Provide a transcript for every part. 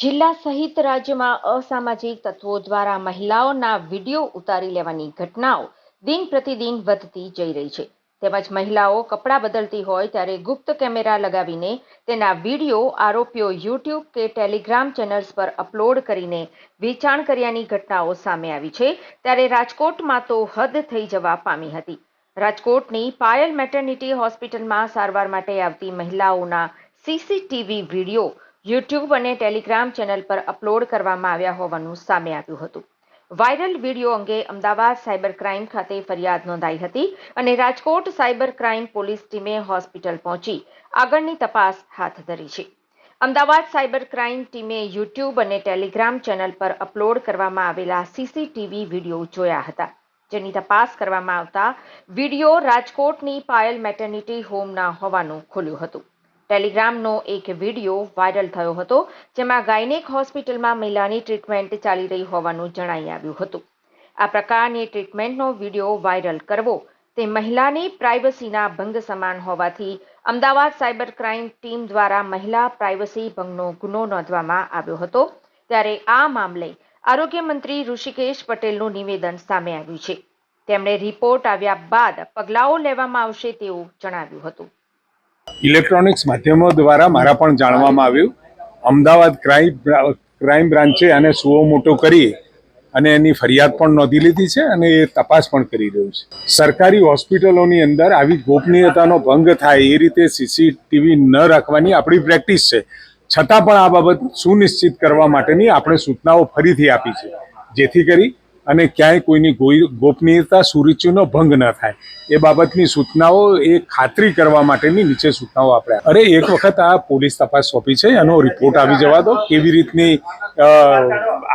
જિલ્લા સહિત રાજ્યમાં અસામાજિક તત્વો દ્વારા મહિલાઓના વીડિયો ઉતારી લેવાની ઘટનાઓ દિન પ્રતિદિન વધતી જઈ રહી છે. તેમજ મહિલાઓ કપડાં બદલતી હોય ત્યારે ગુપ્ત કેમેરા લગાવીને તેના વીડિયો, આરોપીઓ યુટ્યુબ કે ટેલિગ્રામ ચેનલ્સ પર અપલોડ કરીને વેચાણ કર્યાની ઘટનાઓ સામે આવી છે, ત્યારે રાજકોટમાં તો હદ થઈ જવા પામી હતી. રાજકોટની પાયલ મેટર્નિટી હોસ્પિટલમાં સારવાર માટે આવતી મહિલાઓના સીસીટીવી વીડિયો યુટ્યુબ અને ટેલિગ્રામ ચેનલ પર અપલોડ કરવામાં આવ્યા હોવાનું સામે આવ્યું હતું. વાયરલ વીડિયો અંગે અમદાવાદ સાયબર ક્રાઇમ ખાતે ફરિયાદ નોંધાઈ હતી અને રાજકોટ સાયબર ક્રાઇમ પોલીસ ટીમે હોસ્પિટલ પહોંચી આગળની તપાસ હાથ ધરી છે. અમદાવાદ સાયબર ક્રાઇમ ટીમે યુટ્યુબ અને ટેલિગ્રામ ચેનલ પર અપલોડ કરવામાં આવેલા સીસીટીવી વીડિયો જોયા હતા, જેની તપાસ કરવામાં આવતા વીડિયો રાજકોટની પાયલ મેટર્નિટી હોમના હોવાનું ખુલ્યું હતું. ટેલિગ્રામનો એક વીડિયો વાયરલ થયો હતો, જેમાં ગાયનેક હોસ્પિટલમાં મહિલાની ટ્રીટમેન્ટ ચાલી રહી હોવાનું જણાઈ આવ્યું હતું. આ પ્રકારની ટ્રીટમેન્ટનો વીડિયો વાયરલ કરવો તે મહિલાની પ્રાઇવસીના ભંગ સમાન હોવાથી અમદાવાદ સાયબર ક્રાઇમ ટીમ દ્વારા મહિલા પ્રાઇવસી ભંગનો ગુનો નોંધવામાં આવ્યો હતો, ત્યારે આ મામલે આરોગ્ય મંત્રી ઋષિકેશ પટેલનું નિવેદન સામે આવ્યું છે. તેમણે રિપોર્ટ આવ્યા બાદ પગલાઓ લેવામાં આવશે તેવું જણાવ્યું હતું. ઇલેક્ટ્રોનિક્સ માધ્યમો દ્વારા મારા પણ જાણવામાં આવ્યું. અમદાવાદ ક્રાઇમ ક્રાઇમ બ્રાન્ચે આને સુઓ મોટો કરી અને એની ફરિયાદ પણ નોંધી લીધી છે અને એ તપાસ પણ કરી રહ્યું છે. સરકારી હોસ્પિટલોની અંદર આવી ગોપનીયતાનો ભંગ થાય એ રીતે સીસીટીવી ન રાખવાની આપણી પ્રેક્ટિસ છે. છતાં પણ આ બાબત સુનિશ્ચિત કરવા માટેની આપણે સૂચનાઓ ફરીથી આપી છે. જેથી કરી અને ક્યાંય કોઈની ગોપનીયતા સુરુચિનો ભંગ ન થાય. એ બાબતની સૂચનાઓ એ ખાતરી કરવા માટેની નીચે સૂચનાઓ આપણે અરે એક વખત આ પોલીસ તપાસ સોંપી છે એનો રિપોર્ટ આવી જવા દો. કેવી રીતની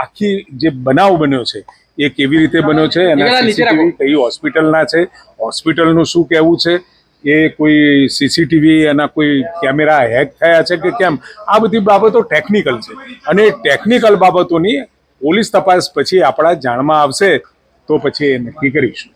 આખી જે બનાવ બન્યો છે એ કેવી રીતે બન્યો છે એના સીસીટીવી કઈ હોસ્પિટલના છે હોસ્પિટલનું શું કહેવું છે એ કોઈ સીસીટીવી એના કોઈ કેમેરા હેક થયા છે કે કેમ? આ બધી બાબતો ટેકનિકલ છે. અને ટેકનિકલ બાબતોની પોલીસ તપાસ પછી આપણા જાણમાં આવશે તો પછી એ નક્કી કરીશું.